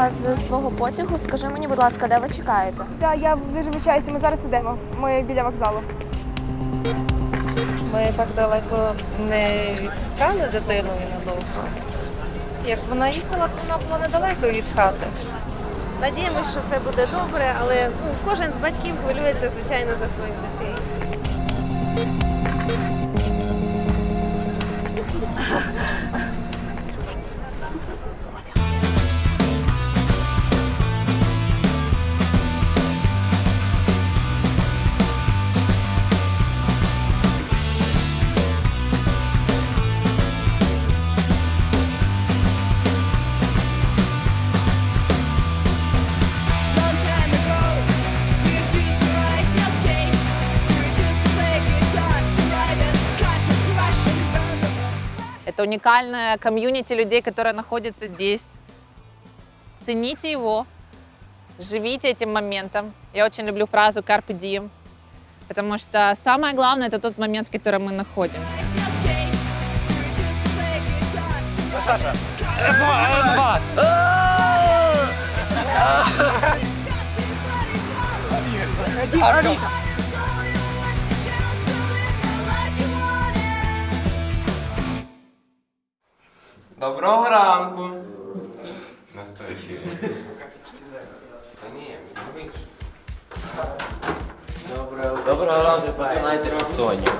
вийшла з свого потягу. Скажи мені, будь ласка, де ви чекаєте? Так, я вибачаюся, ми зараз ідемо. Ми біля вокзалу. Ми так далеко не відпускали дитину і надовго. Як вона їхала, то вона була недалеко від хати. Надіємося, що все буде добре, але ну, кожен з батьків хвилюється, звичайно, за своїх дітей. Это уникальное комьюнити людей, которые находятся здесь. Цените его, живите этим моментом. Я очень люблю фразу «carpe diem», потому что самое главное – это тот момент, в котором мы находимся. your skate. You used Доброго ранку. Настоящий. Та ні, не. Доброго, доброго ранку, просинайтеся, Соня.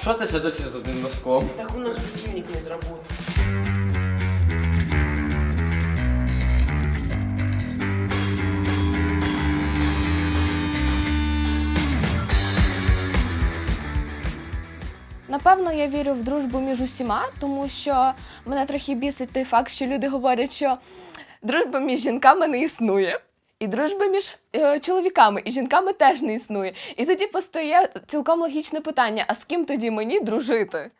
Що ти ще досі з одним носком? Так у нас будильник не зработав. Напевно, я вірю в дружбу між усіма, тому що мене трохи бісить той факт, що люди говорять, що дружба між жінками не існує. І дружба між е, чоловіками і жінками теж не існує. І тоді постає цілком логічне питання: а з ким тоді мені дружити?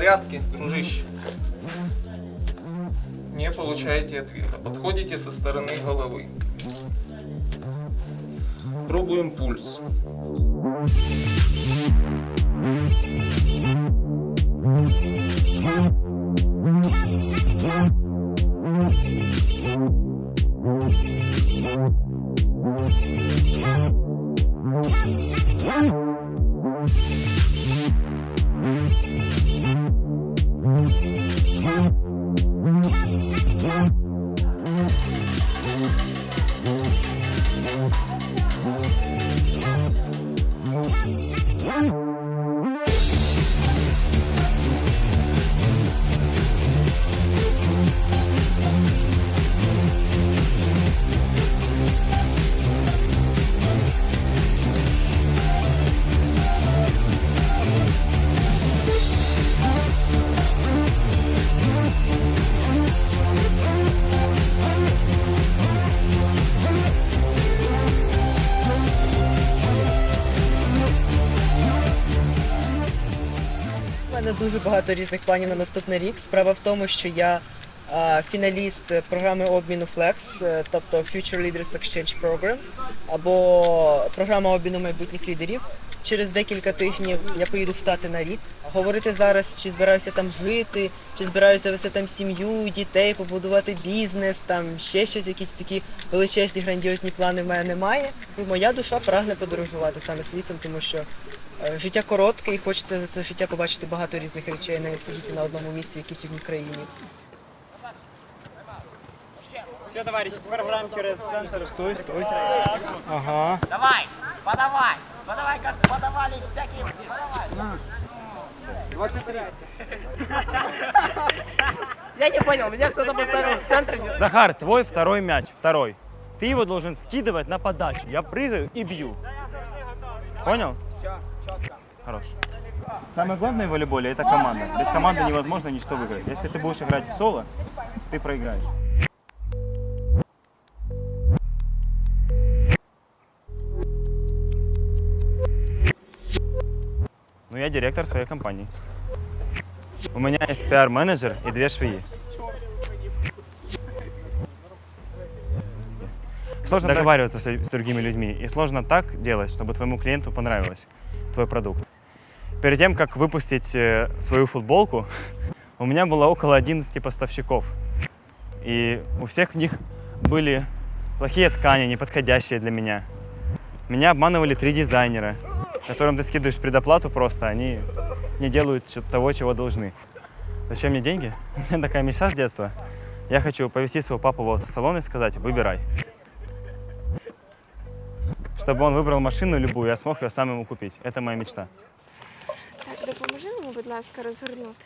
Порядке, дружище? Не получаете ответа. Подходите со стороны головы. Пробуем пульс. Мене дуже багато різних планів на наступний рік. Справа в тому, що я фіналіст програми обміну Flex, е, тобто Future Leaders Exchange Program, або програма обміну майбутніх лідерів. Через декілька тижнів я поїду в Штати на рік. Говорити зараз, чи збираюся там жити, чи збираюся вести там сім'ю, дітей, побудувати бізнес, там ще щось, якісь такі величезні грандіозні плани в мене немає. Моя душа прагне подорожувати саме світом, тому що Життя коротке і хочеться за це життя побачити багато різних речей, не сидіти на одному місці в якійсь одній країні. Все, товарищи, теперь гуляем через центр. Стой, стой. Ага. Давай, подавай, подавай, как подавали всякие. Подавай. Я не понял, меня кто-то поставил в центре. Захар, твой второй мяч, второй. Ты его должен скидывать на подачу. Я прыгаю и бью. Понял? Все, четко. Хорош. Самое главное в волейболе – это команда. Без команды невозможно ничто выиграть. Если ты будешь играть в соло, ты проиграешь. Ну, я директор своей компании. У меня есть пиар-менеджер и две швеи. Сложно договариваться с другими людьми и сложно так делать, чтобы твоему клиенту понравилось твой продукт. Перед тем, как выпустить э, свою футболку, у меня было около 11 поставщиков. И у всех них были плохие ткани, неподходящие для меня. Меня обманывали три дизайнера, которым ты скидываешь предоплату просто, они не делают того, чего должны. Зачем мне деньги? У меня такая мечта с детства. Я хочу повести своего папу в автосалон и сказать, выбирай. Чтобы он выбрал машину любую, я смог ее сам ему купить. Это моя мечта. Допоможи мені, будь ласка, розгорнути.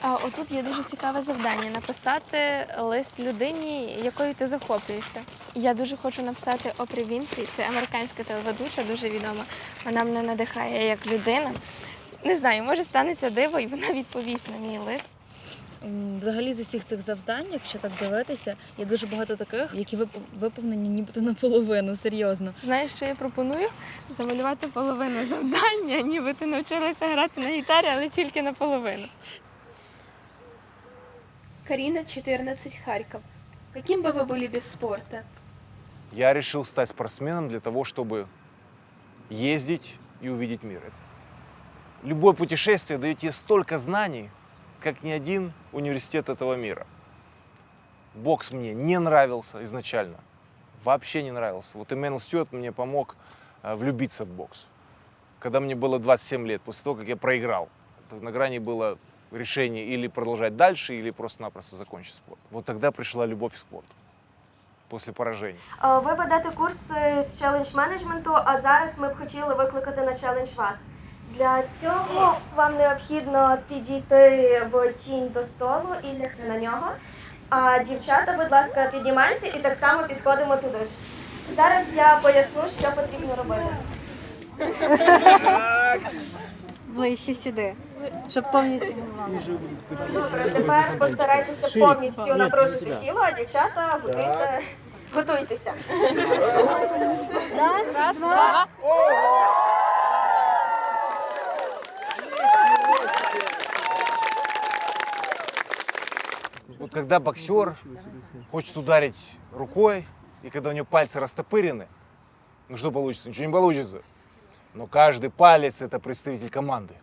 А отут є дуже цікаве завдання написати лист людині, якою ти захоплюєшся. Я дуже хочу написати Опрі Вінфрі, це американська телеведуча, дуже відома. Вона мене надихає як людина. Не знаю, може станеться диво, і вона відповість на мій лист. М, Взагалі з усіх цих завдань, якщо так дивитися, є дуже багато таких, які вип- виповнені нібито наполовину, серйозно. Знаєш, що я пропоную? Замалювати половину завдання, ніби ти навчилася грати на гітарі, але тільки наполовину. Карина, 14, Харьков. Каким бы вы были без спорта? Я решил стать спортсменом для того, чтобы ездить и увидеть мир. Любое путешествие дает тебе столько знаний, как ни один университет этого мира. Бокс мне не нравился изначально. Вообще не нравился. Вот Эмmanuel Стюарт мне помог э, влюбиться в бокс. Когда мне было 27 лет, после того, как я проиграл. На грани было решение или продолжать дальше, или просто-напросто закончить спорт. Вот тогда пришла любовь к спорту. После поражения. Ви ведете курс з челендж менеджменту, а зараз ми б хотіли викликати на челендж вас. Для цього вам необхідно підійти в тінь до столу і лягти на нього. А дівчата, будь ласка, піднімайтеся і так само підходимо туди ж. Зараз я поясню, що потрібно робити. Ближче сюди, щоб повністю Добре, тепер постарайтеся повністю напружити тіло, а дівчата готуйте, готуйтеся. Раз, два. Когда боксер хочет ударить рукой, и когда у него пальцы растопырены, ну что получится? Ничего не получится. Но каждый палец это представитель команды.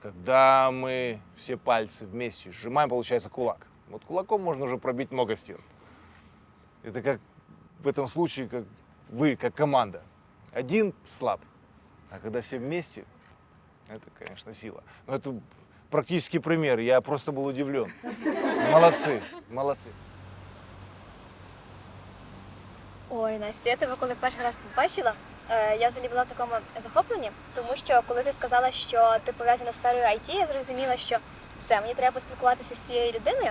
Когда мы все пальцы вместе сжимаем, получается кулак. Вот кулаком можно уже пробить много стен. Это как в этом случае, как вы, как команда. Один слаб, а когда все вместе, это, конечно, сила. Но это практический пример. Я просто был удивлен. Молодцы, молодцы. Ой, Настя, я тебе коли перший раз побачила, е, я взагалі була в такому захопленні, тому що коли ти сказала, що ти пов'язана з сферою IT, я зрозуміла, що все, мені треба поспілкуватися з цією людиною.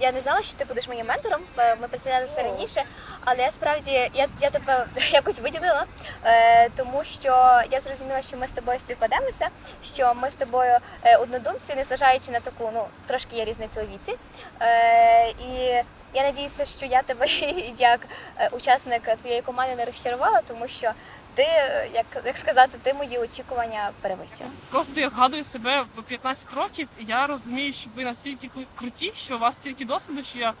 Я не знала, що ти будеш моїм ментором. Ми представлялися раніше, але я справді я, я тебе якось виділила, е, тому що я зрозуміла, що ми з тобою співпадемося, що ми з тобою е, однодумці, незважаючи на таку, ну трошки є різниця у віці. Е, і я надіюся, що я тебе як учасник твоєї команди не розчарувала, тому що ти, як, як сказати, ти мої очікування перевищила. Просто я згадую себе в 15 років, і я розумію, що ви настільки круті, що у вас стільки досвіду, що я,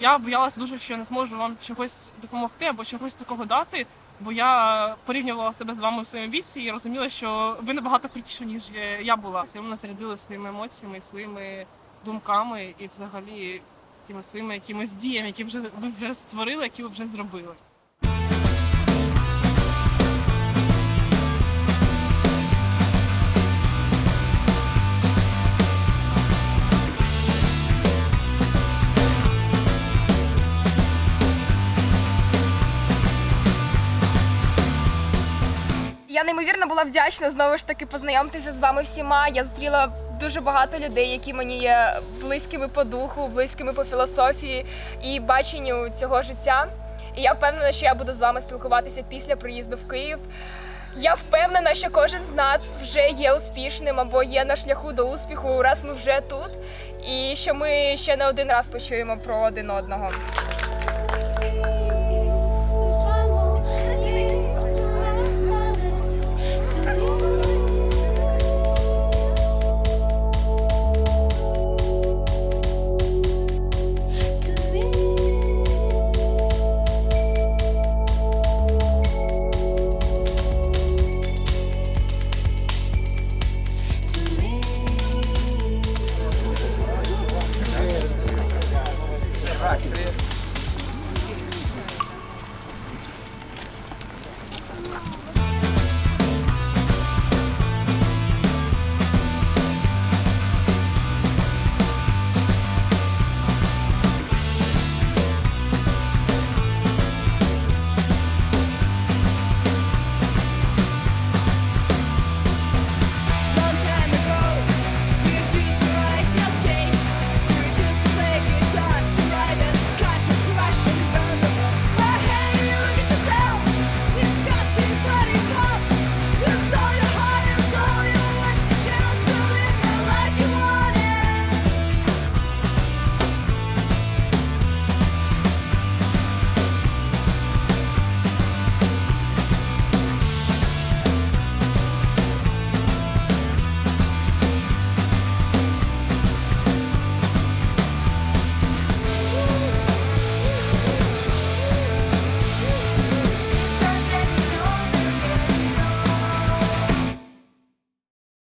я боялася дуже, що я не зможу вам чогось допомогти або чогось такого дати. Бо я порівнювала себе з вами в своєму віці і розуміла, що ви набагато крутіші, ніж я була. Ви мене зарядили своїми емоціями, своїми думками і взагалі своїми якимось діями, які вже ви вже створили, які ви вже зробили. Неймовірно була вдячна знову ж таки познайомитися з вами всіма. Я зустріла дуже багато людей, які мені є близькими по духу, близькими по філософії і баченню цього життя. І я впевнена, що я буду з вами спілкуватися після приїзду в Київ. Я впевнена, що кожен з нас вже є успішним або є на шляху до успіху, раз ми вже тут, і що ми ще не один раз почуємо про один одного.